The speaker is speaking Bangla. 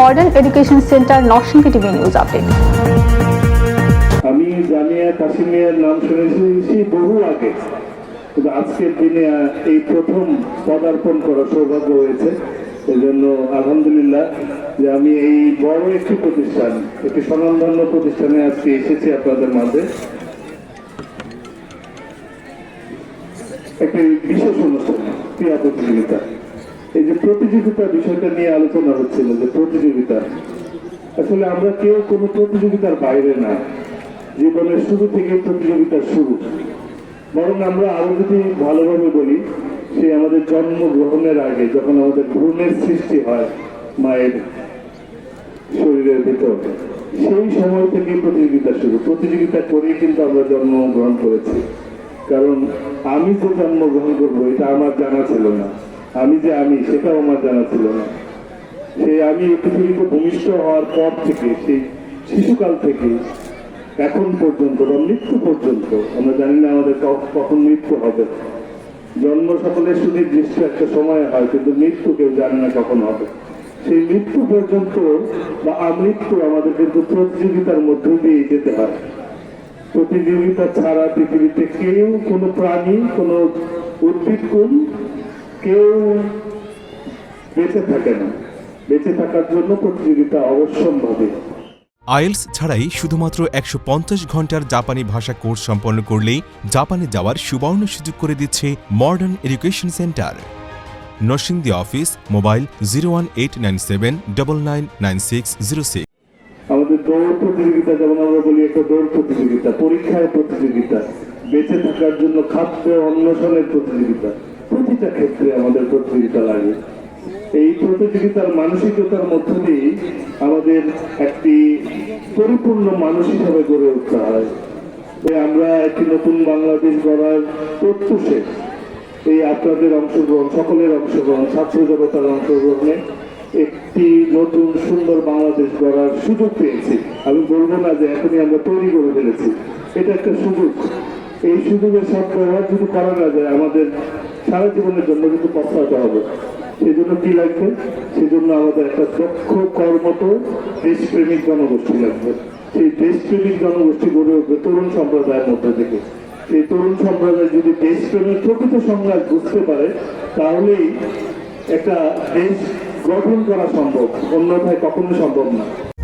Modern education center, Narsingdi TV news update. আমি জামিয়া কাশিমিয়ার নাম শুনেছি বহু আগে। কিন্তু আজকের দিনে এই প্রথম পদার্পণ করার সৌভাগ্য হয়েছে। এই জন্য আলহামদুলিল্লাহ যে আমি এই বড় একটি প্রতিষ্ঠান, একটি স্বনামধন্য প্রতিষ্ঠানে আজকে এসেছি আপনাদের মাঝে। একটি বিশেষ অনুষ্ঠান, ক্রীড়া প্রতিযোগিতা। এই যে প্রতিযোগিতা বিষয়টা নিয়ে আলোচনা হচ্ছিল, যে প্রতিযোগিতা। আসলে আমরা কেউ কোনো প্রতিযোগিতার বাইরে না। জীবনের শুরু থেকে প্রতিযোগিতার শুরু। বরং আমরা আরও যদি ভালোভাবে বলি সে আমাদের জন্মগ্রহণের আগে, যখন আমাদের ভ্রূণের সৃষ্টি হয় মায়ের শরীরের ভেতর, সেই সময় থেকে প্রতিযোগিতা শুরু। প্রতিযোগিতা করেই কিন্তু আমরা জন্মগ্রহণ করেছি। কারণ আমি যে জন্মগ্রহণ করব, এটা আমার জানা ছিল না। আমি যে আমি, সেটাও আমার জানা ছিল না। সেই আমি পৃথিবীতে ভূমিষ্ঠ হওয়ার পর থেকে, সেই শিশুকাল থেকে, এখন পর্যন্ত বা মৃত্যু পর্যন্ত, আমরা জানি না আমাদের কখন মৃত্যু হবে। জন্ম সকলের সুনির্দিষ্ট একটা সময় হয়, কিন্তু মৃত্যু কেউ জানে না কখন হবে। সেই মৃত্যু পর্যন্ত বা আমৃত্যু আমাদের কিন্তু প্রতিযোগিতার মধ্য দিয়ে যেতে হয়। প্রতিযোগিতা ছাড়া পৃথিবীতে কেউ কোনো প্রাণী, কোনো উদ্ভিদ কোন কেউ বেঁচে থাকে না। বেঁচে থাকার জন্য প্রতিযোগিতা অবশ্যম্ভাবী। আইএলস ছাড়াই শুধুমাত্র একশো পঞ্চাশ ঘণ্টার জাপানি ভাষা কোর্স সম্পন্ন করলেই জাপানে যাওয়ার সুবর্ণ সুযোগ করে দিচ্ছে modern education center. Narsingdi office mobile zero one eight nine seven double nine nine six zero six. আমাদের দৌড় প্রতিযোগিতা যেমন আমরা বলি একটা দৌড় প্রতিযোগিতা পরীক্ষার প্রতিযোগিতা বেঁচে থাকার জন্য খাদ্য অন্বেষণের প্রতিযোগিতা। প্রতিটা ক্ষেত্রে আমাদের প্রতিযোগিতা লাগে। এই প্রতিযোগিতার মানসিকতার মধ্য দিয়ে আমাদের একটি পরিপূর্ণ মানুষ হিসাবে গড়ে উঠতে হয়। আমরা একটি নতুন বাংলাদেশ গড়ার প্রত্যুষে এই আপনাদের অংশগ্রহণ, সকলের অংশগ্রহণ, ছাত্র জগতার অংশগ্রহণে একটি নতুন সুন্দর বাংলাদেশ গড়ার সুযোগ পেয়েছি। আমি বলব না যে এখনই আমরা তৈরি করে ফেলেছি। এটা একটা সুযোগ। এই সুযোগের সদ্ব্যবহার যদি করা না যায়, আমাদের সারা জীবনের জন্য কিন্তু পস্তাতে হবে। সেই জন্য কি লাগবে? সেই জন্য আমাদের একটা দক্ষ কর্মত দেশপ্রেমিক জনগোষ্ঠী লাগবে। সেই দেশপ্রেমিক জনগোষ্ঠী গড়ে উঠবে তরুণ সম্প্রদায়ের মধ্যে থেকে। সেই তরুণ সম্প্রদায় যদি দেশপ্রেমের প্রকৃত সংজ্ঞা বুঝতে পারে, তাহলেই একটা দেশ গঠন করা সম্ভব, অন্যথায় কখনো সম্ভব না।